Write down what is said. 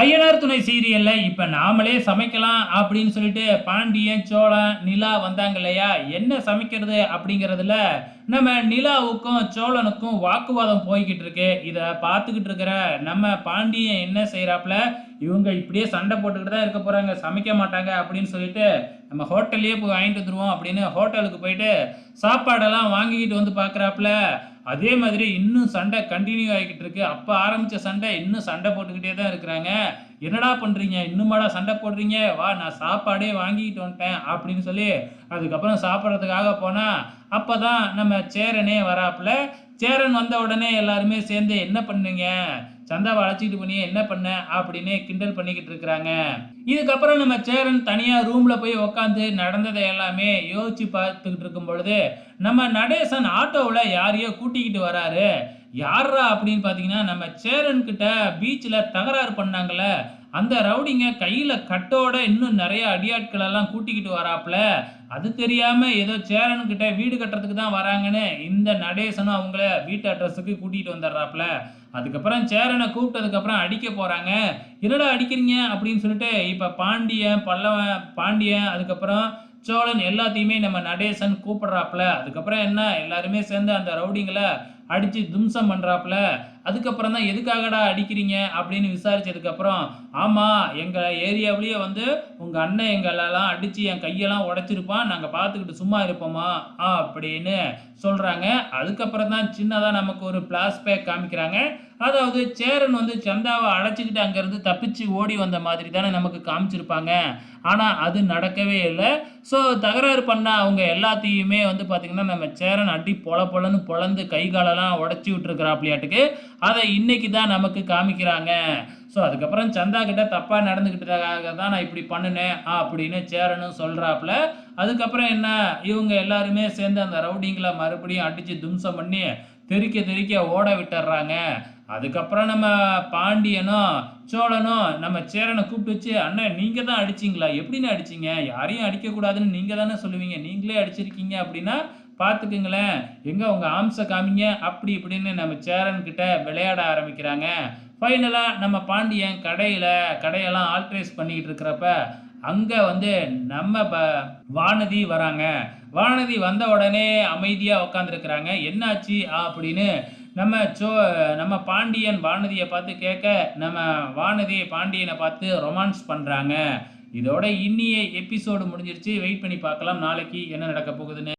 ஐயனார் துணை சீரியல்ல இப்ப நாமளே சமைக்கலாம் அப்படின்னு சொல்லிட்டு பாண்டியன் சோழன் நிலா வந்தாங்க இல்லையா? என்ன சமைக்கிறது அப்படிங்கிறதுல நம்ம நிலாவுக்கும் சோழனுக்கும் வாக்குவாதம் போய்கிட்டு இருக்கு. இதை பார்த்துக்கிட்டு இருக்கிற நம்ம பாண்டியன் என்ன செய்யறாப்புல இவங்க இப்படியே சண்டை போட்டுக்கிட்டு தான் இருக்க போறாங்க. சமைக்க மாட்டாங்க அப்படின்னு சொல்லிட்டு நம்ம ஹோட்டல்லையே போய் வாங்கிட்டு வந்துருவோம் அப்படின்னு ஹோட்டலுக்கு போயிட்டு சாப்பாடெல்லாம் வாங்கிக்கிட்டு வந்து பார்க்குறாப்புல. அதே மாதிரி இன்னும் சண்டை கண்டினியூ ஆகிக்கிட்டு இருக்கு. அப்போ ஆரம்பித்த சண்டை இன்னும் சண்டை போட்டுக்கிட்டே தான் இருக்கிறாங்க. என்னடா பண்ணுறீங்க இன்னுமாடா சண்டை போடுறீங்க? வா நான் சாப்பாடே வாங்கிக்கிட்டு வந்துட்டேன் அப்படின்னு சொல்லி அதுக்கப்புறம் சாப்பிட்றதுக்காக போனால் அப்போ தான் நம்ம சேரனே வராப்புல. சேரன் வந்த உடனே எல்லாருமே சேர்ந்து என்ன பண்ணுங்க? சந்தாவை அழைச்சிட்டு பண்ணி என்ன பண்ண அப்படின்னு கிண்டல் பண்ணிக்கிட்டு இருக்கிறாங்க. இதுக்கப்புறம் நம்ம சேரன் தனியாக ரூமில் போய் உக்காந்து நடந்ததை எல்லாமே யோசிச்சு பார்த்துக்கிட்டு இருக்கும் பொழுது நம்ம நடேசன் ஆட்டோவில் யாரையோ கூட்டிக்கிட்டு வராரு. யாரா அப்படின்னு பார்த்தீங்கன்னா நம்ம சேரன் கிட்ட பீச்சில் தகராறு பண்ணாங்களே அந்த ரவுடிங்க கையில் கட்டோட இன்னும் நிறைய அடியாட்களெல்லாம் கூட்டிக்கிட்டு வராப்புல. அது தெரியாமல் ஏதோ சேரன்கிட்ட வீடு கட்டுறதுக்கு தான் வராங்கன்னு இந்த நடேசனும் அவங்கள வீட்டு அட்ரஸுக்கு கூட்டிகிட்டு வந்துடுறாப்புல. அதுக்கப்புறம் சேரனை கூப்பிட்டதுக்கப்புறம் அடிக்க போகிறாங்க என்னடா அடிக்கிறீங்க? அப்படின்னு சொல்லிட்டு இப்போ பாண்டியன் பல்லவன் பாண்டியன் அதுக்கப்புறம் சோழன் எல்லாத்தையுமே நம்ம நடேசன் கூப்பிடுறாப்புல. அதுக்கப்புறம் என்ன? எல்லாருமே சேர்ந்து அந்த ரவுடிங்களை அடித்து தும்சம் பண்ணுறாப்புல அதுக்கப்புறம் தான் எதுக்காகடா அடிக்கிறீங்க? அப்படின்னு விசாரித்ததுக்கப்புறம் ஆமாம் எங்கள் ஏரியாவிலேயே வந்து உங்கள் அண்ணன் எங்களெல்லாம் அடித்து என் கையெல்லாம் உடைச்சிருப்பான். நாங்கள் பார்த்துக்கிட்டு சும்மா இருப்போமா? அப்படின்னு சொல்கிறாங்க அதுக்கப்புறம் தான் சின்னதாக நமக்கு ஒரு பிளாஸ்பேக் காமிக்கிறாங்க. அதாவது சேரன் வந்து சந்தாவை அழைச்சிக்கிட்டு அங்கேருந்து தப்பிச்சு ஓடி வந்த மாதிரி தானே நமக்கு காமிச்சிருப்பாங்க. ஆனால் அது நடக்கவே இல்லை. ஸோ தகராறு பண்ண அவங்க எல்லாத்தையுமே வந்து பார்த்திங்கன்னா நம்ம சேரன் அடி பொல பொலன்னு பொழந்து கை காலெல்லாம் உடச்சி விட்டுருக்குறாப்லையாட்டுக்கு. அதை இன்னைக்கு தான் நமக்கு காமிக்கிறாங்க. ஸோ அதுக்கப்புறம் சந்தா கிட்ட தப்பாக நடந்துக்கிட்டதாக தான் நான் இப்படி பண்ணினேன் அப்படின்னு சேரனும் சொல்கிறாப்புல அதுக்கப்புறம் என்ன? இவங்க எல்லாருமே சேர்ந்து அந்த ரவுடிங்களை மறுபடியும் அடித்து தும்சம் பண்ணி தெறிக்க தெறிக்க ஓட விட்டுறாங்க. அதுக்கப்புறம் நம்ம பாண்டியனும் சோழனும் நம்ம சேரனை கூப்பிட்டு வச்சு அண்ணன் நீங்கள் தான் அடிச்சிங்களா? எப்படின்னு அடிச்சிங்க? யாரையும் அடிக்கக்கூடாதுன்னு நீங்கள் தானே சொல்லுவீங்க? நீங்களே அடிச்சிருக்கீங்க அப்படின்னா பார்த்துக்குங்களேன் எங்கே உங்கள் ஆம்ச காமிங்க. அப்படி இப்படின்னு நம்ம சேரன்கிட்ட விளையாட ஆரம்பிக்கிறாங்க. ஃபைனலாக நம்ம பாண்டியன் கடையில் கடையெல்லாம் ஆல்ட்ரேஸ் பண்ணிக்கிட்டு இருக்கிறப்ப அங்கே வந்து நம்ம ப வானதி வராங்க. வானதி வந்த உடனே அமைதியாக உட்காந்துருக்குறாங்க என்னாச்சு? அப்படின்னு நம்ம சோ நம்ம பாண்டியன் வானதியை பார்த்து கேட்க நம்ம வானதி பாண்டியனை பார்த்து ரொமான்ஸ் பண்ணுறாங்க இதோட இன்னிய எபிசோடு முடிஞ்சிருச்சு. வெயிட் பண்ணி பார்க்கலாம். நாளைக்கு என்ன நடக்க போகுதுன்னு.